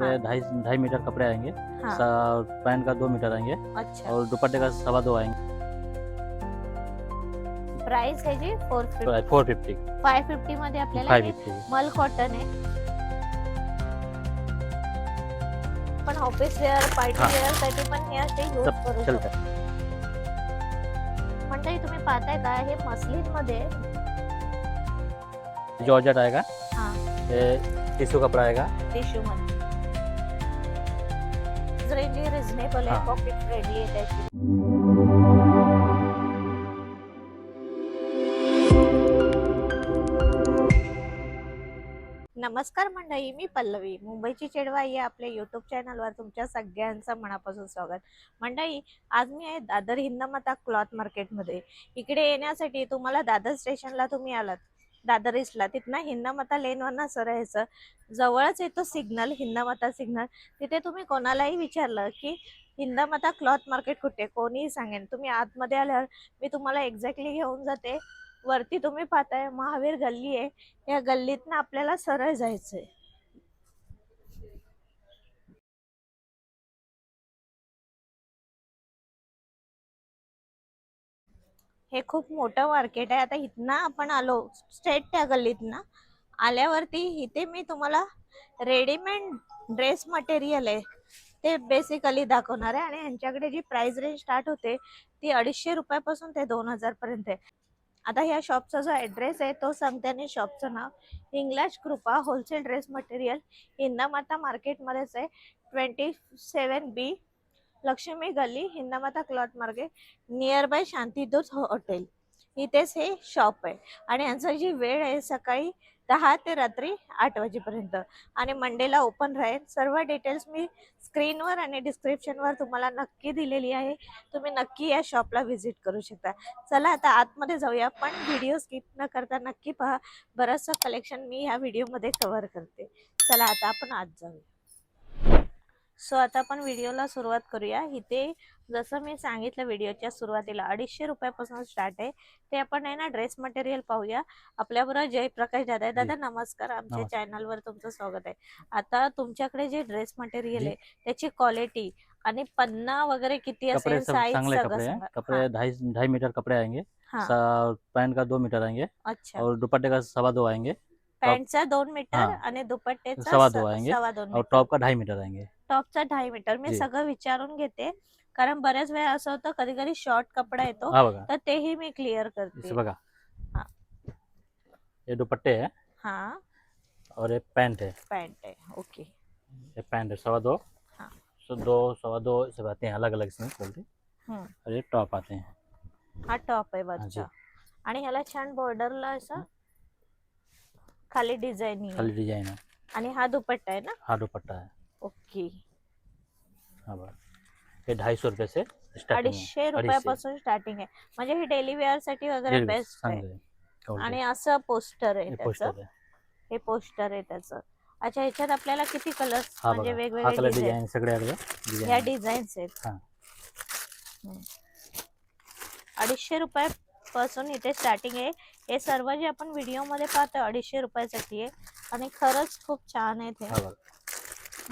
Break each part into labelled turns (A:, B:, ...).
A: कपड़े
B: हाँ।
A: ढाई ढाई मीटर कपड़े आएँगे।
B: हाँ।
A: पैंट का दो मीटर आएँगे
B: अच्छा।
A: और दुपट्टे का सवा दो आएँगे।
B: प्राइस आहे जी four fifty.
A: Four fifty.
B: Five fifty मध्ये आपल्याला हे मल कॉटन आहे. पण ऑफ़िस वेअर पार्टी
A: हा.
B: वेअर साठी पण हे असे यूज़ करू शकतो. मंडळी तुम्ही पाहताय का? हे मसलिन मध्ये
A: जॉर्जेट आएगा
B: हाँ।
A: टिश्यू कपड़ा आएगा.
B: टिश्यू मध्ये रेंज रिझनेबल आहे. पॉकेट फ्रेंडली आहे त्याची नमस्कार मंडळी मी पल्लवी. मुंबईची चेडवा या आपल्या युट्यूब चॅनलवर तुमच्या सगळ्यांचं मनापासून स्वागत. मंडळी आज मी आहे दादर हिंदमाता क्लॉथ मार्केटमध्ये. इकडे येण्यासाठी तुम्हाला दादर स्टेशनला तुम्ही आलात. दादर इस्टला तिथनं हिंदमाता लेनवरनं सरायचं जवळच येतो सिग्नल हिंदमाता सिग्नल. तिथे तुम्ही कोणालाही विचारलं की हिंदमाता क्लॉथ मार्केट कुठे? कोणीही सांगेन. तुम्ही आतमध्ये आल्यावर मी तुम्हाला एक्झॅक्टली घेऊन जाते. वरती तुम्ही पाहताय महावीर गल्ली आहे. या गल्लीतनं आपल्याला सरळ जायचंय. हे खूप मोठं मार्केट आहे. आता इथनं आपण आलो स्ट्रेट त्या गल्लीतनं. आल्यावरती इथे मी तुम्हाला रेडीमेड ड्रेस मटेरियल आहे. ते बेसिकली दाखवणार आहे. आणि यांच्याकडे जी प्राइस रेंज स्टार्ट होते ती अडीचशे रुपयापासून ते दोन हजारपर्यंत आहे. आता ह्या शॉपचा जो ॲड्रेस आहे तो सांगते आणि शॉपचं नाव. इंग्लाश Kripa wholesale dress material Hindmata मार्केटमध्येच आहे. ट्वेंटी सेवन बी लक्ष्मी गल्ली हिंदामाता क्लॉथ मार्गे नियर बाय शांतीदूत हो हॉटेल इथेच हे शॉप आहे. आणि यांचं जी वेळ आहे सकाळी दहा ते रात्री आठ वाजेपर्यंत. आणि मंडेला ओपन राहील. सर्व डिटेल्स मी स्क्रीनवर आणि डिस्क्रिप्शनवर तुम्हाला नक्की दिलेली आहे. तुम्ही नक्की या शॉपला व्हिजिट करू शकता. चला आता आतमध्ये जाऊया. पण व्हिडिओ स्किप न करता नक्की पहा. बरंचसं कलेक्शन मी ह्या व्हिडिओमध्ये कव्हर करते. चला आता आपण आत जाऊया. सो आता आपण व्हिडिओला सुरुवात करूया. इथे जसं मी सांगितलं व्हिडिओच्या सुरुवातीला अडीचशे रुपयापासून स्टार्ट आहे. ते आपण आहे ना ड्रेस मटेरियल पाहूया. आपल्याबरोबर जयप्रकाश दादा आहे. दादा नमस्कार. आमच्या. चॅनलवर तुमचं स्वागत आहे. आता तुमच्याकडे जे ड्रेस मटेरियल. आहे त्याची क्वालिटी आणि पन्ना वगैरे किती असेल साईज
A: कपड़े हैं. कपड़े ढाई ढाई मीटर कपड़े आएंगे.
B: हाँ,
A: पैंट का दो मीटर आएंगे.
B: अच्छा.
A: और दुपट्टे का सवा दो आएंगे.
B: पॅन्टचा दोन मीटर
A: हाँ.
B: आणि दुपट्टेचा
A: सवा दो आएंगे.
B: सव्वा दोन
A: और टॉप का ढाई मीटर आएंगे.
B: टॉपचा ढाई मीटर मी
A: जी.
B: सगळं विचारून घेते. कारण बऱ्याच वेळा असं होतं कधी कधी शॉर्ट कपडा येतो
A: हा बघा.
B: तर तेही मी क्लिअर
A: इसे
B: करते
A: बघा.
B: हाँ.
A: ये दुपट्टे है
B: हा.
A: और ये पैंट है
B: पॅन्ट आहे. ओके
A: ये पैंट है सवा दो
B: हाँ.
A: सो दो सवा दो सब आते हैं. अलग अलग इसमें क्वालिटी
B: हम्म.
A: और ये टॉप आते हैं.
B: हा टॉप आहे
A: हाँ
B: वरचा
A: जी
B: आणि ह्याला छान बॉर्डरला असं खाली डिझाईनिंग
A: खाली डिजाइन है
B: आणि हा दुपट्टा आहे ना?
A: हाँ दुपट्टा है
B: ओके.
A: हाँ बघा ये सौ रुपये से
B: अडीचशे रुपयापासून स्टार्टिंग आहे. म्हणजे हे डेली वेअरसाठी वगैरे बेस्ट आहे. आणि असं पोस्टर आहे त्याचं.
A: है
B: पोस्टर आहे त्याचं. अच्छा ह्याच्यात आपल्याला किती कलर्स म्हणजे वेगवेगळे डिझाईन
A: सगळे डिझाईन
B: डिझाईन्स आहेत. अडीचशे रुपयापासून इथे स्टार्टिंग आहे. हे सर्व जे आपण व्हिडिओमध्ये पाहतो अडीचशे रुपयासाठी आहे. आणि खरंच खूप छान आहे
A: हा.
B: ते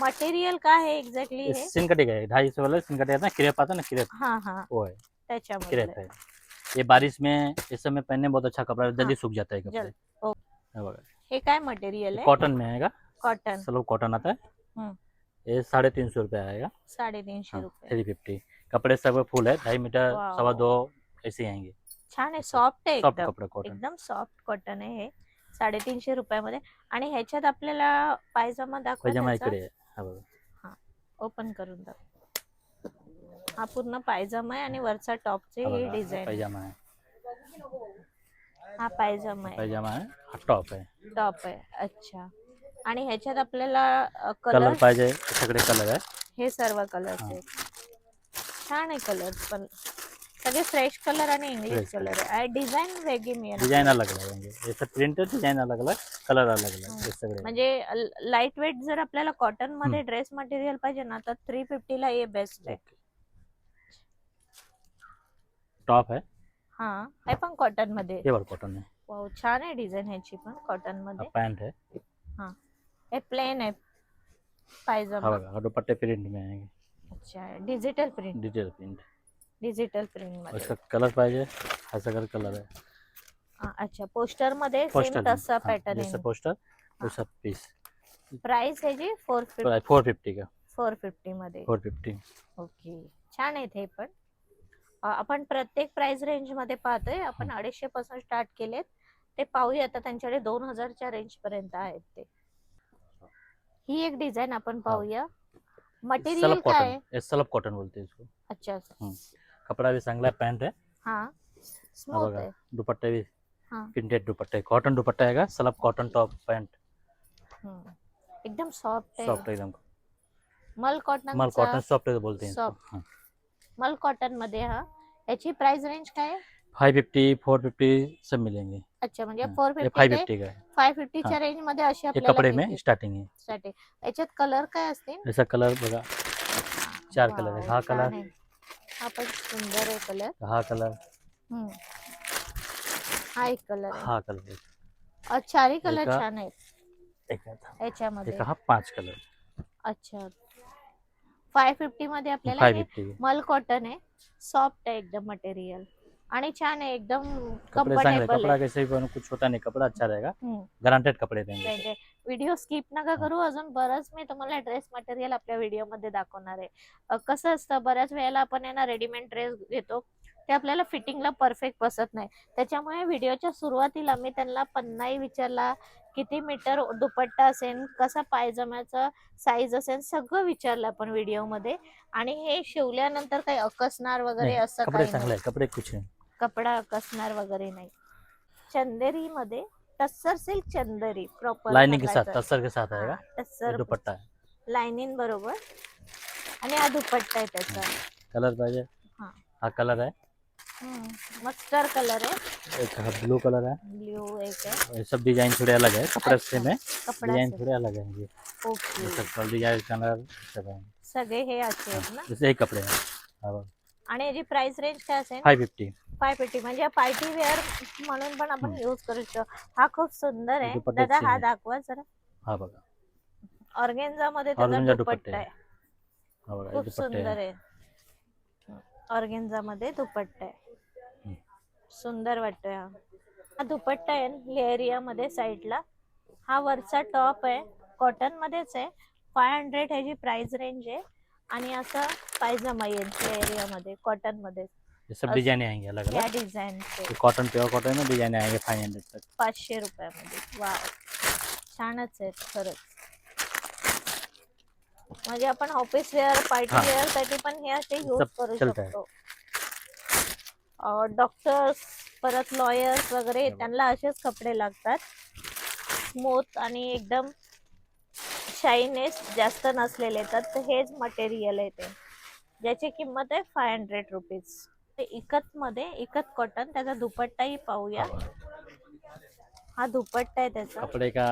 B: मटेरियल काय आहे एक्झॅक्टली
A: ये
B: हे
A: सिंकटी का है? ढाई सौ वाला सिंकटी आता है क्रेप आता है ना? क्रेप
B: हा हा.
A: वो है
B: त्याच्यामध्ये
A: क्रेप है ये बारिश में इस समय पहनने में बहुत अच्छा कपड़ा है। जल्दी सूख जाता है कपड़े।
B: ओ.
A: ये बघा.
B: हे काय मटेरियल आहे?
A: कॉटन में आएगा।
B: कॉटन
A: सलो कॉटन आता है।
B: हम्म.
A: ये साढ़े तीन सौ रुपये आएगा।
B: साडेतीनशे
A: हाँ
B: रुपये.
A: थ्री फिफ्टी कपड़े सब फुल है। ढाई मीटर
B: वाव.
A: सवा दो ऐसे ही आएंगे।
B: छान आहे. सॉफ्ट आहे
A: सॉफ्ट
B: एकदम.
A: कपड़ा कॉटन
B: एकदम सॉफ्ट कॉटन आहे हे. साडेतीनशे रुपयामध्ये. आणि ह्याच्यात आपल्याला पायजामा
A: पैजामा
B: दाखवा
A: इकडे आहे. हा बघा.
B: ओपन करून दाखव. हा पूर्ण पायजामा आहे आणि वरचा टॉपचे
A: हा
B: हे
A: बघा,
B: डिझाईन
A: पैजामा है
B: हा पायजामा आहे.
A: पैजामा है हा टॉप है
B: टॉप आहे. अच्छा. आणि ह्याच्यात आपल्याला
A: कलर
B: कलर
A: पाहिजे सगळे कलर आहे.
B: हे सर्व कलर्स
A: हा.
B: आहेत. छान आहे कलर पण. सगळे फ्रेश कलर आणि इंग्लिश
A: Fresh
B: कलर आहे. डिझाईन वेगळी मिळेल.
A: डिजाइन अलग अलग जैसे प्रिंटेड डिजाइन अलग अलग कलर अलग अलग
B: हम्म.
A: हे सगळे.
B: म्हणजे लाइट वेट जर आपल्याला कॉटनमध्ये ड्रेस मटेरियल पाहिजे ना तर थ्री फिफ्टीला हे बेस्ट आहे.
A: टॉप है
B: हा हे पण
A: कॉटनमध्ये. वाला कॉटन है
B: वाव, छान आहे डिझाइन ह्याची पण कॉटनमध्ये.
A: पैंट है
B: हे प्लेन आहे.
A: हा
B: पायजमा
A: बघा हा दुपट्टे प्रिंट में आएंगे
B: अच्छा digital print
A: detail print
B: digital प्रिंटमध्ये.
A: इसका कलर पाहिजे हा सगळं कलर आहे.
B: हा, अच्छा. पोस्टरमध्ये सेम
A: पोस्टर
B: तसा
A: हाँ,
B: पॅटर्न
A: जैसे
B: आहे.
A: पोस्टर वैसा पीस
B: प्राइस ह्याची फोर फिफ्टी
A: फोर फिफ्टी का?
B: फोर फिफ्टी मध्ये.
A: फोर फिफ्टी
B: ओके छान आहेत हे पण. अ, आपण प्रत्येक प्राइस रेंजमध्ये पाहतोय. आपण अडीचशे पासून स्टार्ट केलेत. ते पाहूया आता त्यांच्याकडे दोन हजारच्या रेंज पर्यंत आहेत ते. ही एक डिझाईन आपण पाहूया. मटेरियल
A: सलब
B: काय
A: कॉटन
B: आहे?
A: ये सलब कॉटन बोलते हैं इसको.
B: अच्छा.
A: कपड़ा भी चांगला आहे पॅन्ट आहे.
B: हा.
A: हा
B: स्मूथ
A: बघा.
B: आहे.
A: दुपट्टे भी
B: हा.
A: प्रिंटेड दुपट्टे कॉटन दुपट्टा का सलब कॉटन टॉप पॅन्ट
B: हम्म. एकदम सॉफ्ट
A: सॉफ्ट
B: आहे
A: एकदम।
B: मल कॉटन
A: माल कॉटन सॉफ्ट बोलते हैं
B: Soft. मल कॉटन मध्ये हा। याची प्राइस रेंज काय आहे?
A: फाइव फिफ्टी फोर फिफ्टी सब मिलेंगे।
B: अच्छा म्हणजे
A: हाँ,
B: फोर
A: ये फाइव
B: फिफ्टी
A: फिफ्टी का है।
B: फाय फिफ्टीच्या रेंज मध्ये अशी
A: ये
B: आपल्याला
A: कपड़े में स्टार्टिंग है
B: साठी याच्यात कलर काय असतील?
A: ऐसा कलर बघा चार कलर आहे. हा कलर.
B: हा पण सुंदर आहे कलर
A: हा कलर
B: हा एक कलर आहे.
A: हा कलर
B: अ, चारही कलर
A: एका-
B: छान आहेत.
A: एक
B: याच्यामध्ये.
A: एक हा पाच कलर
B: अच्छा. फाय फिफ्टी मध्ये आपल्याला हे
A: फिफ्टी
B: मल कॉटन आहे. सॉफ्ट आहे एकदम मटेरियल आणि छान आहे एकदम
A: कपड़े
B: कम्फर्टेबल
A: कपड़ा कैसे भी कुछ होता नहीं. कपड़ा अच्छा रहेगा.
B: हम्म.
A: गारंटेड कपड़े देंगे.
B: व्हिडिओ स्किप नका करू. अजून बरंच मी तुम्हाला ड्रेस मटेरियल आपल्या व्हिडिओमध्ये दाखवणार आहे. अ, कसं असतं बऱ्याच वेळेला आपण आहे ना रेडीमेड ड्रेस घेतो. ते आपल्याला फिटिंगला परफेक्ट बसत नाही. त्याच्यामुळे व्हिडिओच्या सुरुवातीला मी त्यांना पन्नाही विचारला किती मीटर दुपट्टा असेल कसा पायजम्याचा साईज असेल सगळं विचारलं आपण व्हिडिओमध्ये आणि हे शिवल्यानंतर काही अकसणार वगैरे असं
A: कपड़े
B: काही
A: कपडे
B: कपडा अकसणार वगैरे नाही. चंदेरी मध्ये tussar silk Chanderi proper
A: lining के साथ के साथ आएगा
B: टस्सर
A: दुपट्टा
B: लाइनिंग बरोबर. आणि हा दुपट्टा आहे त्याचा.
A: कलर पाहिजे?
B: हा.
A: हा कलर आहे?
B: मस्टर्ड कलर आहे.
A: एक हा ब्लू कलर है
B: ब्ल्यू एक आहे.
A: ये सब डिजाइन थोड़े अलग है कपड़े सेम है
B: कपडा
A: डिजाइन थोड़े अलग है ये
B: ओके
A: सब डिजाइन कलर सब है
B: सगळे हे असे आहेत ना?
A: जैसे एक कपड़े हैं
B: आणि याची प्राइस रेंज काय असेल?
A: फाइव फिफ्टी
B: फाय पेटी म्हणजे पार्टी वेअर म्हणून पण आपण. युज करू शकतो. हा खूप सुंदर आहे. दादा हा
A: आहे.
B: दाखवा जरा.
A: हा बघा.
B: ऑर्गेन्झा मध्ये त्याचा दुपट्टा आहे.
A: हा हे
B: खूप सुंदर
A: आहे.
B: आहे. ऑर्गेन्झा मध्ये दुपट्टा आहे. सुंदर वाटतोय हा. हा दुपट्टा आहे लेअरिया मध्ये साईडला हा वरचा टॉप आहे कॉटन मध्येच आहे. फाय हंड्रेड ह्याची प्राइस रेंज आहे. आणि असं पायजमा येईल लेअरिया मध्ये कॉटनमध्ये.
A: ये सब डिजाइन आएंगे अलग
B: या
A: अलग
B: डिझाईनचे
A: ये कॉटन प्योर कॉटन में डिजाइन आएंगे फाइव हंड्रेड तक
B: पाचशे रुपयामध्ये. वा छानच आहेत खरंच. म्हणजे आपण ऑफिस वेअर पार्टी. वेअरसाठी पण हे असे यूज
A: सब
B: करू. शकतो. डॉक्टर्स परत लॉयर्स वगैरे. त्यांना असेच कपडे लागतात. स्मूथ आणि एकदम शाईनेस जास्त नसलेले तर हेच मटेरियल आहे ते. ज्याची किंमत आहे फाय हंड्रेड रुपीज ते इकत मध्ये इकत कॉटन त्याचा दुपट्टाही पाहूया.
A: हा.
B: हा दुपट्टा आहे त्याचा.
A: कपड़े का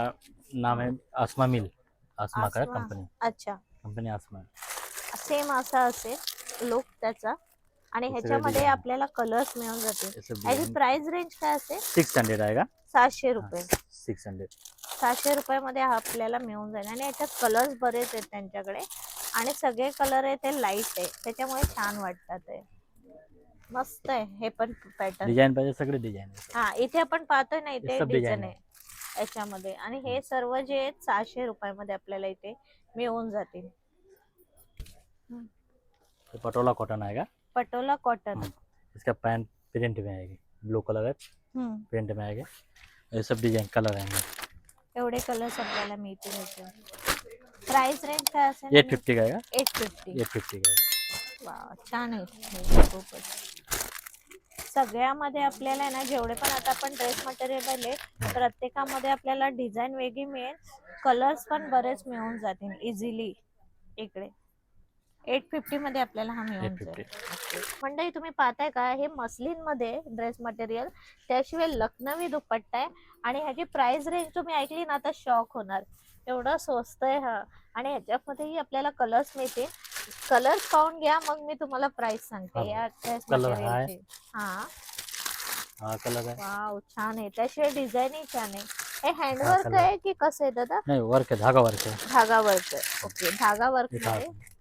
A: नाम है आसमा मिल. आसमा का
B: आसमा.
A: कंपनी
B: अच्छा.
A: कंपनी आसमा
B: सेम असा असेल लुक त्याचा. आणि ह्याच्यामध्ये. आपल्याला कलर्स मिळून जातील. याची प्राइस रेंज काय असेल?
A: सिक्स हंड्रेड आएगा
B: सहाशे रुपये.
A: सिक्स हंड्रेड
B: सहाशे रुपयामध्ये हा आपल्याला मिळून जाईल. आणि याच्यात कलर्स बरेच आहेत त्यांच्याकडे. आणि सगळे कलर आहे ते लाइट आहे. त्याच्यामुळे छान वाटतात मस्त आहे. हे पण पॅटर्न
A: डिजाइन पाहिजे सगळे डिजाइन
B: हा इथे आपण पाहतोय ना इथे डिझाईन आहे याच्यामध्ये. आणि हे सर्व जे आहेत सहाशे रुपयामध्ये आपल्याला इथे मिळून जातील.
A: पटोला कॉटन आएगा
B: पटोला कॉटन.
A: इसका पैंट प्रिंट में आएगी ब्लू कलर है प्रिंट में आएगा। ये सब डिजाइन कलर आएंगे।
B: एवढे कलर्स आपल्याला मिळतील याचे प्राइस रेंज काय असेल?
A: एट फिफ्टी का आएगा
B: एट फिफ्टी.
A: एट फिफ्टी का
B: वा छान आहे. हे खूपच. सगळ्यामध्ये आपल्याला ना जेवढे पण आता आपण ड्रेस मटेरियल आले प्रत्येकामध्ये आपल्याला डिझाईन वेगळी मिळेल. कलर्स पण बरेच मिळून जातील इझिली इकडे. एट फिफ्टी मध्ये आपल्याला हा मिळून
A: 850.
B: जाईल मंडळी तुम्ही पाहताय का? हे मस्लिनमध्ये ड्रेस मटेरियल त्याशिवाय लखनवी दुपट्टा आहे आणि ह्याची प्राइस रेंज तुम्ही ऐकली ना तर शॉक होणार. एवढं स्वस्त आहे हा. आणि ह्याच्यामध्येही आपल्याला कलर्स मिळतील. कलर्स पाहून घ्या मग मी तुम्हाला प्राइस सांगते. या ड्रेस
A: हा आहे.
B: मटेरियलची हा.
A: कलर
B: वाव छान आहे. त्याशिवाय डिझाईनही छान आहे. हे हँडवर्क. आहे की कसं आहे दादा?
A: नहीं वर्क है धागा वर्क है
B: धागा वर्क आहे. ओके धागा वर्कमध्ये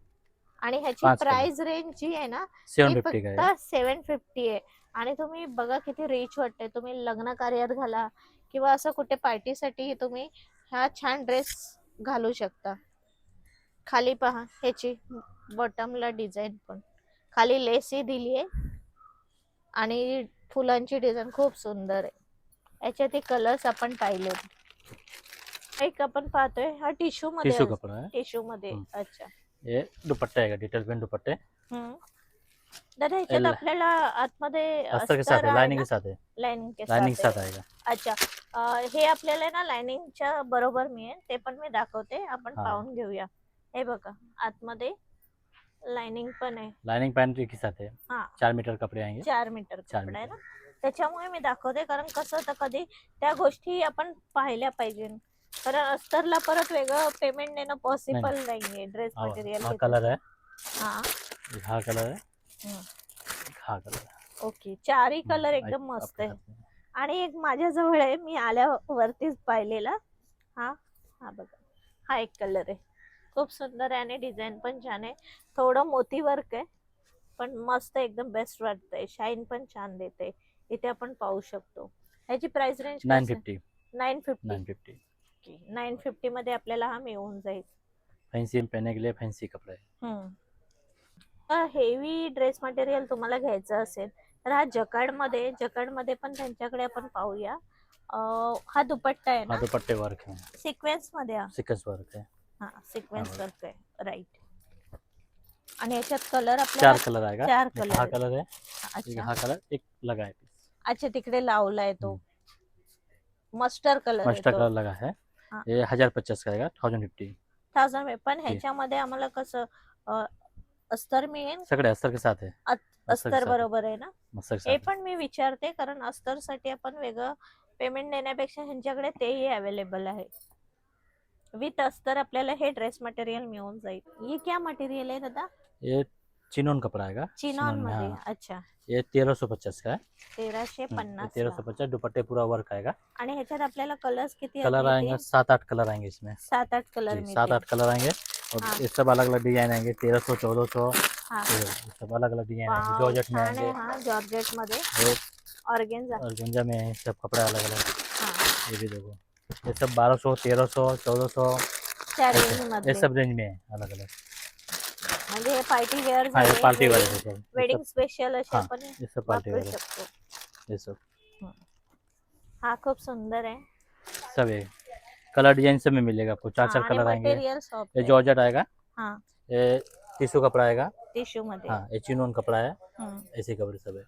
B: आणि ह्याची
A: पाच.
B: प्राइस रेंज जी आहे ना
A: सेवन
B: ती
A: फिफ्टी
B: फक्त सेवन फिफ्टी आहे. आणि तुम्ही बघा किती रिच वाटते तुम्ही लग्न कार्यात घाला किंवा असं कुठे पार्टीसाठी तुम्ही हा छान ड्रेस घालू शकता. खाली पहा ह्याची बॉटमला डिझाईन पण. खाली लेसही दिली आहे. आणि फुलांची डिझाईन खूप सुंदर आहे. याच्यात कलर्स आपण पाहिले. एक आपण पाहतोय हा टिश्यू मध्ये
A: टिश्यू कपड़ा
B: टिश्यू मध्ये
A: हम्म.
B: अच्छा.
A: ये दुपट्टा है डिटेल पेन दुपट्टे।
B: हम्म. दादा ह्याच्यात आपल्याला आतमध्ये
A: अस्तर के साथ है लाइनिंग के साथ है।
B: लाइनिंग के
A: लाइनिंग के
B: साथ
A: साथ
B: आहे.
A: आएगा।
B: अच्छा अं, हे आपल्याला ना लाइनिंगच्या बरोबर मिळेल ते पण मी दाखवते आपण
A: हा.
B: पाहून घेऊया. हे बघा आतमध्ये लाइनिंग पण आहे.
A: लाइनिंग पैंट के साथ है।
B: हा.
A: चार मीटर कपड़े आएंगे।
B: चार मीटर
A: चार
B: कपडा आहे ना?
A: मीटर
B: त्याच्यामुळे मी दाखवते कारण कसं होतं कधी त्या गोष्टी आपण पाहिल्या पाहिजे. कारण अस्तरला परत वेगळं पेमेंट देणं पॉसिबल नाहीये. ड्रेस
A: हाँ
B: मटेरियल
A: हाँ कलर है
B: हा.
A: हाँ कलर है
B: हम्म.
A: एक हाँ कलर है
B: ओके. चारही कलर
A: हम्म,
B: एकदम मस्त आहे। आणि एक माझ्याजवळ आहे. मी आल्यावरतीच पाहिलेला. हा हा बघा. हा एक कलर आहे. खूप सुंदर आहे आणि डिझाईन पण छान आहे. थोडं मोती वर्क आहे. पण मस्त एकदम बेस्ट वाटतंय. शाईन पण छान देते. इथे आपण पाहू शकतो. ह्याची price range
A: nine fifty
B: nine fifty
A: nine fifty
B: nine fifty मध्ये आपल्याला हा मिळून जाईल.
A: के लिए फैंसी कपड़े
B: हेवी ड्रेस मटेरियल तुम्हाला घ्यायचं असेल तर हा जकाडमध्ये जकाडमध्ये पण त्यांच्याकडे आपण पाहूया. अं, हा दुपट्टा आहे ना?
A: हाँ दुपट्टे वर्क है
B: सिक्वेन्समध्ये हा?
A: सिकस वर्क है
B: हा. सिक्वेन्स. वर्क आहे. राईट आणि याच्यात कलर
A: चार
B: आपल्याला
A: कलर आएगा
B: चार
A: एक
B: कलर
A: हाँ
B: आहे.
A: कलर है एक
B: अच्छा.
A: हाँ कलर एक लगा है
B: अच्छा तिकडे लावलाय तो. मस्टर कलर
A: मस्टर कलर लगा है
B: हाँ।
A: ये हजार पचास का? थाउजेंड फिफ्टी
B: थाउजंड पण ह्याच्यामध्ये आम्हाला कसं अं, अस्तर मिळेल?
A: सगळे अस्तर के साथ है अस्तर के
B: अस्तर
A: साथ है।
B: बरोबर आहे ना?
A: अस्तर के
B: हे
A: साथ है।
B: पण मी विचारते कारण अस्तरसाठी आपण वेगळं पेमेंट देण्यापेक्षा ह्यांच्याकडे तेही अवेलेबल आहे. विथ अस्तर आपल्याला हे ड्रेस मटेरियल मिळून जाईल. ये क्या मटेरियल आहे दादा?
A: ये चिनोन कपड़ा आएगा
B: चिनॉन
A: में,
B: मध्ये.
A: हाँ।
B: अच्छा.
A: ये तेरह सौ पचास का? है
B: तेराशे पन्नास
A: तेरह सौ पचास दुपट्टे पूरा वर्क आएगा
B: आणि ह्याच्यात आपल्याला कलर्स किती
A: कलर आएंगे? सात आठ कलर आएंगे इसमें.
B: सात आठ कलर
A: जी, सात आठ कलर आएंगे और
B: हाँ।
A: ये सब अलग अलग डिजाइन आएंगे तेरह सौ चौदह सौ
B: हा
A: सब अलग अलग डिजाइन आएंगे जॉर्जेट में आएंगे
B: हा. जॉर्जेटमध्ये.
A: ये
B: ऑर्गेन्झा.
A: और गुंजा में है सब कपड़े अलग अलग
B: हा.
A: ये भी देखो. ये सब बारह सौ तेरह सौ चौदह सौ.
B: त्या रेंज
A: ये सब रेंज में है अलग अलग
B: म्हणजे हे पार्टी वेअर
A: हाँ पार्टी वाले सब
B: वेडिंग स्पेशल असे आपण
A: ये सब पार्टी
B: वापरू
A: वाले.
B: शकतो. हा सुंदर
A: सब है कलर डिज़ाइन सब में मिलेगा आपको. चार चार कलर आएँगे.
B: मटेरियल
A: ये जॉर्जेट आएगा.
B: हाँ.
A: ये टिश्यू कपड़ा आएगा.
B: टिश्यू मध्ये.
A: हाँ ये चिनोन कपड़ा है.
B: हम्म,
A: ऐसे कपड़े सब है.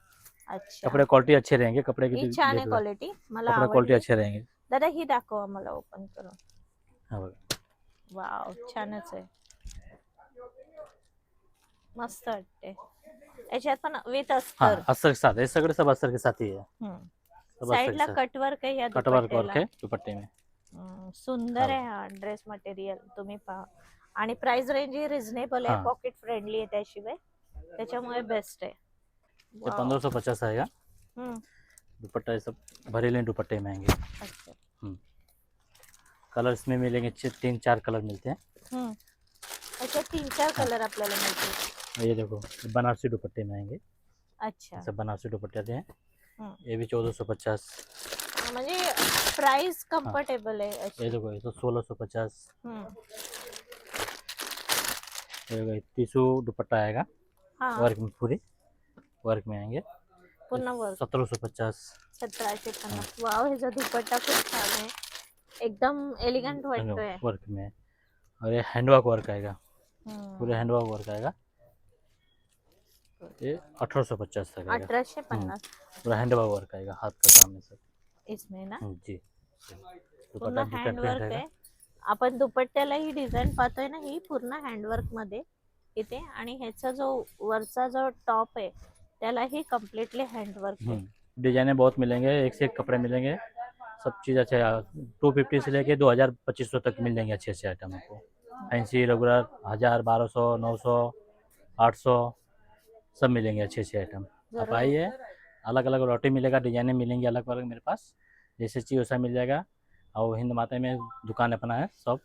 B: अच्छा.
A: कपड़े क्वालिटी अच्छे रहेंगे कपड़े की
B: ही छान आहे क्वालिटी मला
A: क्वालिटी
B: आवडली.
A: अच्छे रहेंगे.
B: दादा ही दाखवा मला ओपन करून.
A: हाँ बघा.
B: वाव छानच आहे. मस्त वाटते याच्यात पण विथ
A: हाँ
B: अस्तर.
A: अस्तर के साथ ये सगळे सब अस्तर के साथ ही है सब अस्तर
B: साईडला
A: के साथ
B: कटवर्क आहे या
A: कटवर्क वर्क
B: दुपट्ट्याला.
A: है दुपट्टे में
B: हम्म, सुंदर आहे हा ड्रेस मटेरियल तुम्ही पहा. आणि प्राइस रेंज ही रिझनेबल आहे
A: हा.
B: पॉकेट फ्रेंडली आहे त्याशिवाय. त्याच्यामुळे बेस्ट आहे.
A: ये. पंद्रह सौ पचास आएगा
B: हम्म,
A: दुपट्टा ये सब भरेले दुपट्टे में आएंगे
B: अच्छा.
A: कलर इसमें मिलेंगे छः तीन चार कलर मिलते हैं
B: हम्म. याच्यात तीन चार कलर आपल्याला मिळतील.
A: ये देखो बनारसी दुपट्टे में आएँगे।
B: अच्छा।
A: सब बनारसी दुपट्टे आते हैं।
B: हम्म.
A: ये भी चौदह सौ पचास।
B: प्राइस कम्फर्टेबल आहे अशी.
A: ये देखो ये तो सोलह सौ पचास।
B: हम्म.
A: ये दुपट्टा आएगा।
B: हा।
A: वर्क में पूरी वर्क में आएँगे। सत्रह सौ पचास।
B: पन्नास दुपट्टा खूप छान आहे एकदम एलिगंट
A: वर्क में। और ये हैंडवर्क वर्क आएगा।
B: हम्म.
A: पूरे हैंडवर्क वर्क आएगा। ये अठारह सौ पचास तक आएगा
B: अठराशे पन्नास.
A: पूरा हैंडवर्क वर्क आएगा हाथ का? काम है सब
B: इसमें ना?
A: हम्म, जी.
B: पूर्ण
A: दुपट्टा
B: हँड
A: रहेगा
B: आहे. आपण दुपट्ट्याला ही डिझाईन पाहतोय ना ही पूर्ण हँडवर्कमध्ये इथे आणि ह्याचा जो वरचा जो टॉप आहे त्यालाही कम्प्लिटली हँडवर्क आहे.
A: हम्म, डिजाइने बहुत मिलेंगे एक से एक कपड़े मिलेंगे. सब चीज़ अच्छे टू फिफ्टी से लेके दो हज़ार पच्चीस सौ तक मिल जाएंगे अच्छे अच्छे आइटम आपको फैंसी रेगुलर हज़ार बारह सौ नौ सौ आठ सौ। सब मिलेंगे अच्छे अच्छे आइटम आप आइए अलग अलग रोटी मिलेगा डिजाइने मिलेंगी अलग अलग मेरे पास। जैसे चाहिए वैसा मिल जाएगा। और हिंद माता में दुकान अपना है सब।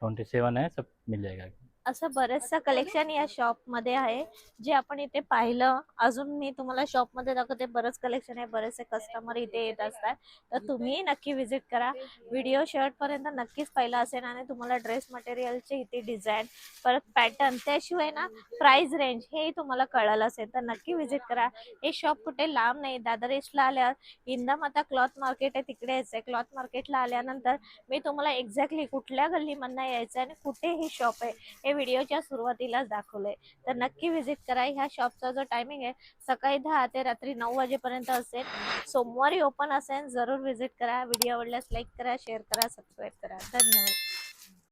A: ट्वेंटी सेवन है सब मिल जाएगा।
B: असं बरेचसं कलेक्शन या शॉपमध्ये आहे जे आपण इथे पाहिलं. अजून मी तुम्हाला शॉपमध्ये दाखवते बरंच कलेक्शन आहे बरेचसे कस्टमर इथे येत असतात. तर तुम्ही नक्की व्हिजिट करा. व्हिडिओ शर्ट पर्यंत नक्कीच पाहिला असेल आणि तुम्हाला ड्रेस मटेरियलचे इथे डिझाईन परत पॅटर्न त्याशिवाय ना प्राइस रेंज हे तुम्हाला कळलं असेल तर नक्की व्हिजिट करा. हे शॉप कुठे लांब नाही दादर ईस्टला आल्यावर इंदामाता क्लॉथ मार्केट आहे तिकडे यायचं आहे क्लॉथ मार्केटला आल्यानंतर मी तुम्हाला एक्झॅक्टली कुठल्या गल्लीमधनं यायचं आणि कुठे हे शॉप आहे हे व्हिडिओच्या सुरुवातीलाच दाखवलंय. तर नक्की व्हिजिट करा. ह्या शॉपचा जो टायमिंग आहे सकाळी दहा ते रात्री नऊ वाजेपर्यंत असेल. सोमवारी ओपन असेल जरूर व्हिजिट करा. व्हिडिओ आवडल्यास लाईक करा शेअर करा सबस्क्राईब करा. धन्यवाद.